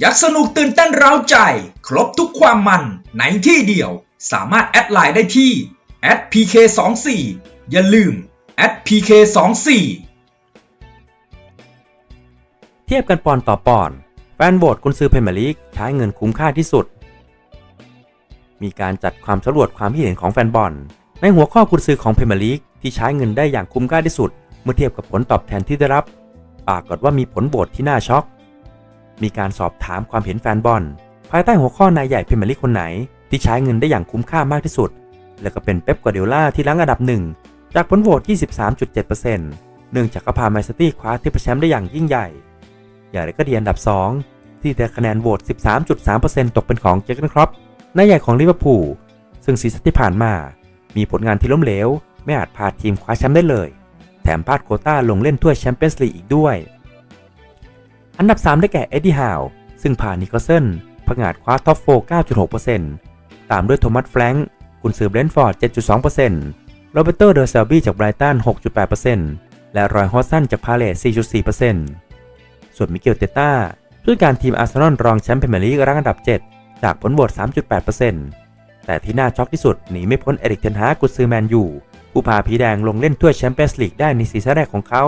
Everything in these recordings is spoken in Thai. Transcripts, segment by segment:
อยากสนุกตื่นเต้นเร้าใจ ครบทุกความมันในที่เดียว สามารถแอดไลน์ได้ที่ @pk24 อย่าลืม @pk24 เทียบกันปอนต่อปอนด์แฟนโหวตกุนซือเพรีเมียร์ลีกใช้เงินคุ้มค่าที่สุด มีการจัดความสำรวจความคิดเห็นของแฟนบอล ในหัวข้อกุนซือของเพรีเมียร์ลีกที่ใช้เงินได้อย่างคุ้มค่าที่สุด เมื่อเทียบกับผลตอบแทนที่ได้รับปรากฏว่ามีผลโหวตที่น่าช็อก มีการสอบถามความเห็นแฟนบอล ภายใต้หัวข้อนายใหญ่พรีเมียร์ลีกคนไหน ที่ใช้เงินได้อย่างคุ้มค่ามากที่สุด และก็เป็นเป๊ปกัวเดล่าที่รั้งอันดับหนึ่งจากผลโหวต 23.7%เนื่องจากเขาพาแมนซิตี้คว้าทริปเปิลแชมป์ได้อย่างยิ่งใหญ่ อย่างไรก็ดีอันดับ 2 ที่ได้คะแนนโหวต 13.3%ตกเป็นของเจอร์เกนครอปนายใหญ่ของลิเวอร์พูลซึ่งซีซั่นที่ผ่านมา มีผลงานที่ล้มเหลว ไม่อาจพาทีมคว้าแชมป์ได้เลย แถมพลาดโคต้าลงเล่นถ้วยแชมเปี้ยนส์ลีกอีกด้วย อันดับ 3 ได้แก่เอ็ดดี้ฮาวซึ่งผ่านนิโคลเซนผงาดคว้าท็อปโฟ9.6%ตามด้วยโทมัสแฟรงค์กุนซือเบรนฟอร์ด 7.2%โรเบโตเดอร์เซลบี้จากไบรตัน 6.8%และรอยฮอสซันจากพาเลส 4.4%ส่วนมิเกลเตต้าผู้การทีมอาร์เซนอลรองแชมป์พรีเมียร์ลีกรั้งอันดับ 7 จากผลโหวต3.8%แต่ที่น่าช็อกที่สุดหนีไม่พ้นเอริกเทนฮากุซือแมนยูผู้พาผีแดงลงเล่นถ้วยแชมเปี้ยนส์ลีกได้ในซีซั่นแรกของเขา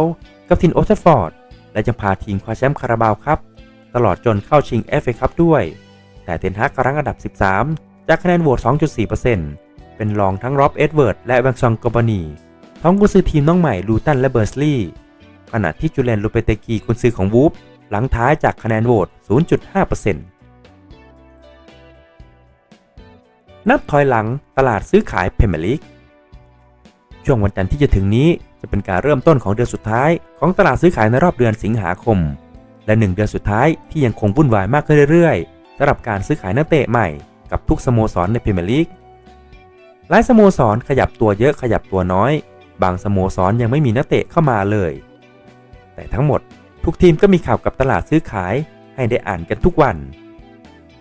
กับทีมโอเทฟอร์ด และยังพาทีมคว้าแชมป์คาราบาวครับ ตลอดจนเข้าชิงเอฟเอคัพด้วย แต่เทนฮากรั้งอันดับ 13 จากคะแนนโหวต 2.4%เป็นรองทั้งร็อบเอ็ดเวิร์ดและแบงซองกอบานีท้องกุนซือทีมน้องใหม่ลูตันและเบอร์สลีย์ขณะที่จูเลนโลเปเตกีกุนซือของวูฟหลังท้ายจากคะแนนโหวต 0.5%นับถอยหลังตลาดซื้อขายเพมเมลิกช่วงวันจันทร์ที่จะถึงนี้ จะเป็นการเริ่มต้นของเดือนสุดท้ายของตลาดซื้อขายในรอบเดือนสิงหาคม และหนึ่งเดือนสุดท้ายที่ยังคงวุ่นวายมากขึ้นเรื่อยๆสำหรับการซื้อขายนักเตะใหม่กับทุกสโมสรในพรีเมียร์ลีกหลายสโมสรขยับตัวเยอะขยับตัวน้อย บางสโมสรยังไม่มีนักเตะเข้ามาเลย แต่ทั้งหมดทุกทีมก็มีข่าวกับตลาดซื้อขายให้ได้อ่านกันทุกวัน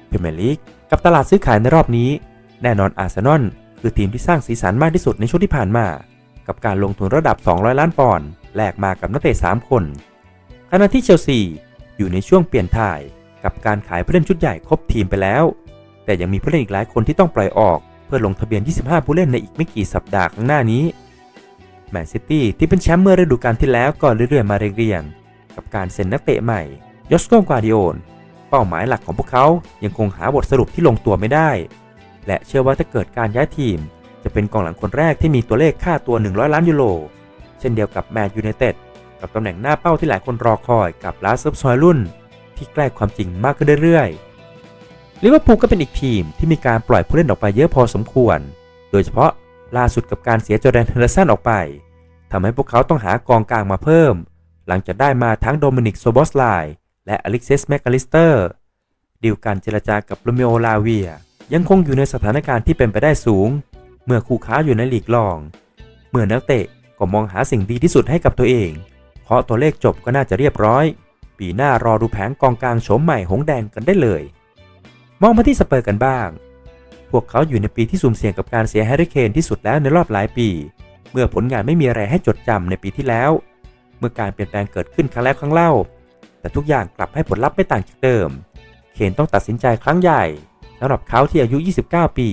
พรีเมียร์ลีกกับตลาดซื้อขายในรอบนี้ แน่นอนอาร์เซนอลคือทีมที่สร้างสีสันมากที่สุดในช่วงที่ผ่านมา กับการลงทุนระดับ 200 ล้านปอนด์แลกมากับนักเตะ 3 คน ขณะที่เชลซีอยู่ในช่วงเปลี่ยนถ่ายกับการขายผู้เล่นชุดใหญ่ครบทีมไปแล้ว แต่ยังมีผู้เล่นอีกหลายคนที่ต้องปล่อยออก เพื่อลงทะเบียน 25 ผู้เล่นในอีกไม่กี่สัปดาห์ข้างหน้านี้แมนซิตี้ที่เป็นแชมป์เมื่อฤดูกาลที่แล้วก็เรื่อยๆมาเรียงๆกับการเซ็นนักเตะใหม่ยอสโกกวาดิโอนเป้าหมายหลักของพวกเขายังคงหาบทสรุปที่ลงตัวไม่ได้ และเชื่อว่าถ้าเกิดการย้ายทีม จะเป็นกองหลังคนแรกที่มีตัวเลขค่าตัว 100 ล้านยูโร เช่นเดียวกับแมนยูไนเต็ดกับตำแหน่งหน้าเป้าที่หลายคนรอคอยกับลาสเซฟซอยรุ่น ที่ใกล้ความจริงมากขึ้นเรื่อยๆลิเวอร์พูลก็เป็นอีกทีมที่มีการปล่อยผู้เล่นออกไปเยอะพอสมควร โดยเฉพาะล่าสุดกับการเสียจอแดนเฮนเดอร์สันออกไปทำให้พวกเขาต้องหากองกลางมาเพิ่ม หลังจากได้มาทั้งโดมินิกโซบอสไลและอเล็กซิสแมคคาลิสเตอร์ดีลการเจรจากับโรเมโอลาเวีย ยังคงอยู่ในสถานการณ์ที่เป็นไปได้สูง เมื่อคู่ค้าอยู่ในลีกรอง เมื่อนักเตะก็มองหาสิ่งดีที่สุดให้กับตัวเอง เพราะตัวเลขจบก็น่าจะเรียบร้อย ปีหน้ารอดูแผงกองกลางโฉมใหม่หงแดงกันได้เลย มองมาที่สเปอร์กันบ้าง พวกเขาอยู่ในปีที่สุ่มเสี่ยงกับการเสียแฮร์รี่เคนที่สุดแล้วในรอบหลายปี เมื่อผลงานไม่มีอะไรให้จดจำในปีที่แล้ว เมื่อการเปลี่ยนแปลงเกิดขึ้นครั้งแล้วครั้งเล่า แต่ทุกอย่างกลับให้ผลลัพธ์ไม่ต่างจากเดิม เคนต้องตัดสินใจครั้งใหญ่สำหรับเขาที่อายุ 29 ปี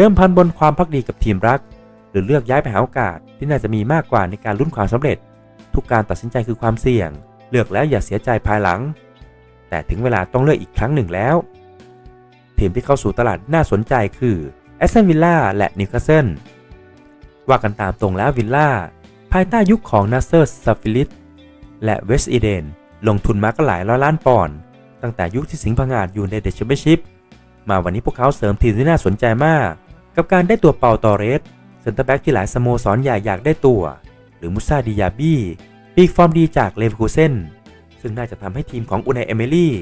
เดิมพันบนความพักดีกับทีมรัก หรือเลือกย้ายไปหาโอกาสที่น่าจะมีมากกว่าในการลุ้นความสำเร็จ ทุกการตัดสินใจคือความเสี่ยง เลือกแล้วอย่าเสียใจภายหลัง แต่ถึงเวลาต้องเลือกอีกครั้งหนึ่งแล้ว ทีมที่เข้าสู่ตลาดน่าสนใจคือแอสตันวิลล่าและนิวคาสเซิลว่ากันตามตรงแล้ววิลล่าภายใต้ยุคของนาเซอร์ซาฟิลิสและเวสต์อีเดน ลงทุนมาก็หลายร้อยล้านปอนด์ตั้งแต่ยุคที่สิงห์พังอาจอยู่ในเดชแชมเปี้ยนชิพมาวันนี้พวกเขาเสริมทีมที่น่าสนใจมาก กับการได้ตัวเปาตอเรสเซนเตอร์แบ็กที่หลายสโมสรใหญ่อยากได้ตัว หรือมุซาดิยาบี้ปีกฟอร์มดีจากเลเวอร์คูเซนซึ่งน่าจะทำให้ทีมของอุนายเอเมลี่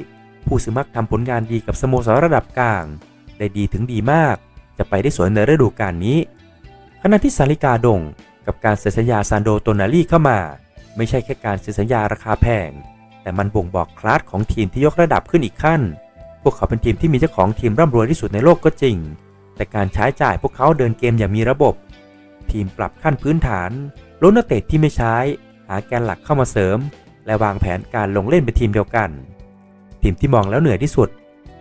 ผู้สมัครทำผลงานดีกับสโมสรระดับกลาง ได้ดีถึงดีมาก จะไปได้สวยในฤดูกาลนี้ขณะที่สาริกาดงกับการเซ็นสัญญาซานโดโตนาลีเข้ามา ไม่ใช่แค่การเซ็นสัญญาราคาแพง แต่มันบ่งบอกคลาสของทีมที่ยกระดับขึ้นอีกขั้น พวกเขาเป็นทีมที่มีเจ้าของทีมร่ำรวยที่สุดในโลกก็จริง แต่การใช้จ่ายพวกเขาเดินเกมอย่างมีระบบ ทีมปรับขั้นพื้นฐานลดนักเตะที่ไม่ใช้ หาแกนหลักเข้ามาเสริม และวางแผนการลงเล่นเป็นทีมเดียวกัน ทีมที่มองแล้วเหนื่อยที่สุด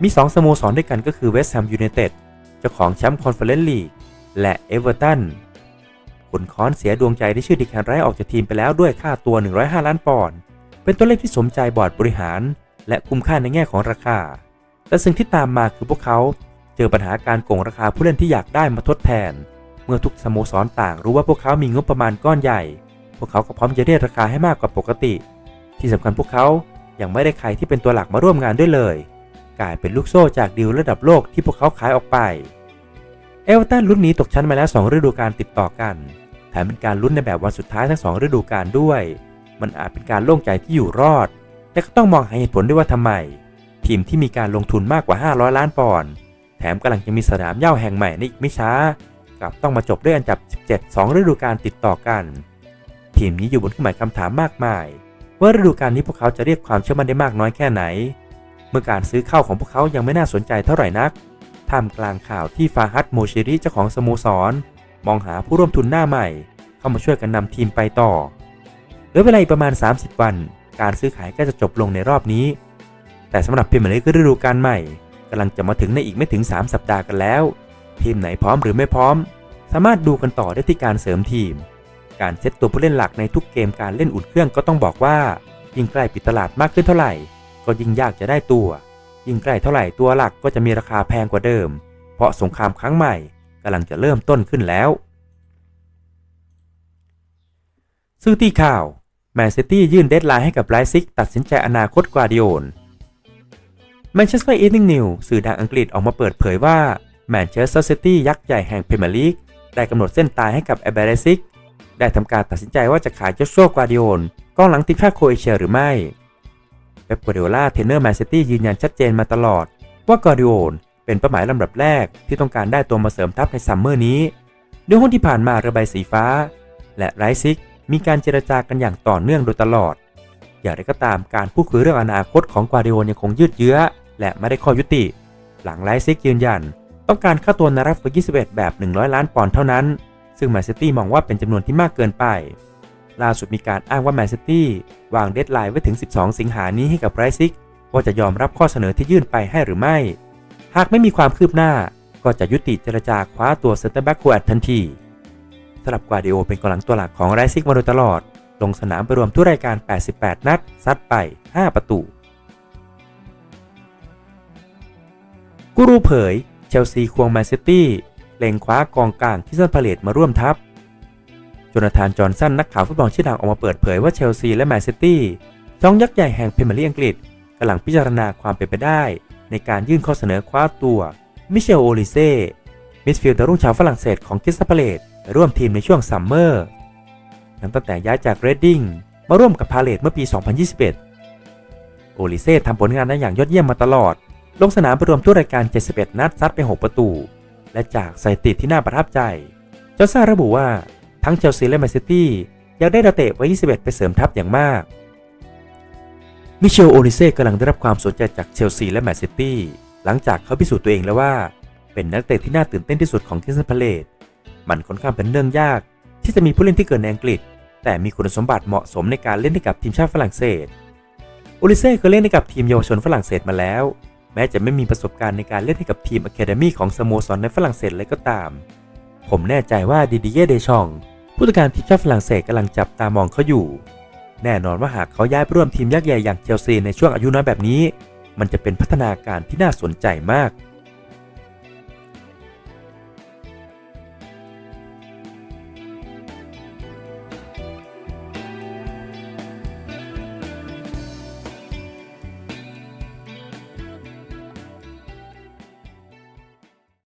มี2สโมสรด้วยกันก็คือเวสต์แฮมยูไนเต็ดเจ้าของแชมป์คอนเฟอเรนซ์ลีกและเอเวอร์ตันขุนค้อนเสียดวงใจที่ชื่อดิแคนไรออกจากทีมไปแล้วด้วยค่าตัว 105 ล้านปอนด์เป็นตัวเลขที่สมใจบอร์ดบริหาร และคุ้มค่าในแง่ของราคา แต่สิ่งที่ตามมาคือพวกเขา เจอปัญหาการโกงราคาผู้เล่นที่อยากได้มาทดแทน เมื่อทุกสโมสรต่างรู้ว่าพวกเขามีงบประมาณก้อนใหญ่ พวกเขาก็พร้อมจะเรียกราคาให้มากกว่าปกติ ที่สำคัญพวกเขายังไม่ได้ใครที่เป็นตัวหลักมาร่วมงานด้วยเลย กลายเป็นลูกโซ่จากดีลระดับโลกที่พวกเขาขายออกไปเอเวอร์ตันลุ้นนี้ตกชั้นมาแล้ว2ฤดูกาลติดต่อกัน แถมเป็นการลุ้นในแบบวันสุดท้ายทั้ง 2 ฤดูกาลด้วย มันอาจเป็นการโล่งใจที่อยู่รอด แต่ก็ต้องมองหาเหตุผลด้วยว่าทำไม ทีมที่มีการลงทุนมากกว่า 500 ล้านปอนด์ แถมกำลังจะมีสนามเหย้าแห่งใหม่ในอีกไม่ช้ากลับต้องมาจบด้วยอันดับ 17 2 ฤดูกาลติดต่อกัน ทีมนี้อยู่บนเครื่องหมายคำถามมากมาย ว่าฤดูกาลนี้พวกเขาจะเรียกความเชื่อมั่นได้มากน้อยแค่ไหน เมื่อการซื้อเข้าของพวกเขายังไม่น่าสนใจเท่าไหร่นักท่ามกลางข่าวที่ฟาฮัดโมชิริเจ้าของสโมสร มองหาผู้ร่วมทุนหน้าใหม่ เข้ามาช่วยกันนำทีมไปต่อเหลือเวลาอีกประมาณ 30 วัน การซื้อขายก็จะจบลงในรอบนี้ แต่สำหรับพรีเมียร์ลีกฤดูกาลใหม่ กำลังจะมาถึงในอีกไม่ถึง 3 สัปดาห์กันแล้ว ทีมไหนพร้อมหรือไม่พร้อม สามารถดูกันต่อได้ที่การเสริมทีม การเซตตัวผู้เล่นหลักในทุกเกมการเล่นอุ่นเครื่องก็ต้องบอกว่า ยิ่งใกล้ปิดตลาดมากขึ้นเท่าไหร่ ก็ยิ่งยากจะได้ตัว ยิ่งใกล้เท่าไหร่ตัวหลักก็จะมีราคาแพงกว่าเดิม เพราะสงครามครั้งใหม่กำลังจะเริ่มต้นขึ้นแล้วซื้อตีข่าวแมนซิตี้ยื่นเดดไลน์ให้กับไลซิกตัดสินใจอนาคตกวาดิโอน แมนเชสเตอร์อีทนิงนิวสื่อดังอังกฤษออกมาเปิดเผยว่าแมนเชสเตอร์ซิตี้ยักษ์ใหญ่แห่งพรีเมียร์ลีกได้กำหนดเส้นตายให้กับแอเบเรซิกได้ทำการตัดสินใจว่าจะขายโจชัวกวาดิโอนกองหลังทีมชาติโคเอเชียหรือไม่เป๊ปกัวเดโอลาเทรนเนอร์แมนซิตี้ยืนยันชัดเจนมาตลอด ว่ากวาดิโอนเป็นเป้าหมายลำดับแรกที่ต้องการได้ตัวมาเสริมทัพในซัมเมอร์นี้ด้วยหุ้นที่ผ่านมาเรือใบสีฟ้า และไรซิกมีการเจรจากันอย่างต่อเนื่องโดยตลอด อย่างไรก็ตามการพูดคุยเรื่องอนาคตของกวาดิโอนยังคงยืดเยื้อ และไม่ได้ข้อยุติ หลังไลซิกยืนยัน ต้องการค่าตัวนารัฟอร์21 แบบ 100 ล้านปอนด์เท่านั้น ซึ่งแมนซิตี้มองว่าเป็นจำนวนที่มากเกินไป ล่าสุดมีการอ้างว่าแมนซิตี้วางเดดไลน์ไว้ถึง 12 สิงหานี้ให้กับไรซิกว่าจะยอมรับข้อเสนอที่ยื่นไปให้หรือไม่ หากไม่มีความคืบหน้าก็จะยุติเจรจาคว้าตัวเซนเตอร์แบ็กคแอดทันทีสำหรับกวาดิโอเป็นกองหลังตัวหลักของไรซิกมาโดยตลอด ลงสนามไปรวมทุกรายการ 88 นัด ซัดไป 5 ประตู กูรูเผย เชลซีควงแมนซิตี้เล็งคว้ากองกลางที่ซันพาเลตมาร่วมทัพโจนาธานจอห์นสันนักข่าวฟุตบอลชื่อดังออกมาเปิดเผยว่าเชลซีและแมนซิตี้สองยักษ์ใหญ่แห่งพรีเมียร์ลีกอังกฤษกำลังพิจารณาความเป็นไปได้ ในการยื่นข้อเสนอคว้าตัวมิเชลโอลิเซ่มิดฟิลด์ดาวรุ่งชาวฝรั่งเศสของคิสตัลพาเลตร่วมทีมในช่วงซัมเมอร์นับตั้งแต่ย้ายจากเรดดิ้งมาร่วมกับพาเลตเมื่อปี 2021 โอลิเซ่ทำผลงานได้อย่างยอดเยี่ยมมาตลอด ลงสนามรวมทุกรายการ 71 นัดซัดไป 6 ประตู และจากสถิติที่น่าประทับใจเจ้าซ่าระบุว่าทั้งเชลซีและแมนซิตี้อยากได้ดาวเตะไว้ 21 ไปเสริมทัพอย่างมาก มิเชล โอลิเซ่กำลังได้รับความสนใจจากเชลซีและแมนซิตี้หลังจากเขาพิสูจน์ตัวเองแล้วว่า เป็นนักเตะที่น่าตื่นเต้นที่สุดของคริสตัลพาเลตมันค่อนข้างเป็นเรื่องยาก ที่จะมีผู้เล่นที่เกิดในอังกฤษ แต่มีคุณสมบัติเหมาะสมในการเล่นให้กับทีมชาติฝรั่งเศส โอลิเซ่เคยเล่นให้กับทีมเยาวชนฝรั่งเศสมาแล้ว แม้จะไม่มีประสบการณ์ในการเล่นให้กับทีมอะคาเดมี่ของสโมสรในฝรั่งเศสเลยก็ตาม ผมแน่ใจว่าดิดิเย่เดชอง ผู้จัดการทีมชาติฝรั่งเศสกำลังจับตามองเขาอยู่ แน่นอนว่าหากเขาย้ายไปร่วมทีมยักษ์ใหญ่อย่างเชลซีในช่วงอายุน้อยแบบนี้ มันจะเป็นพัฒนาการที่น่าสนใจมาก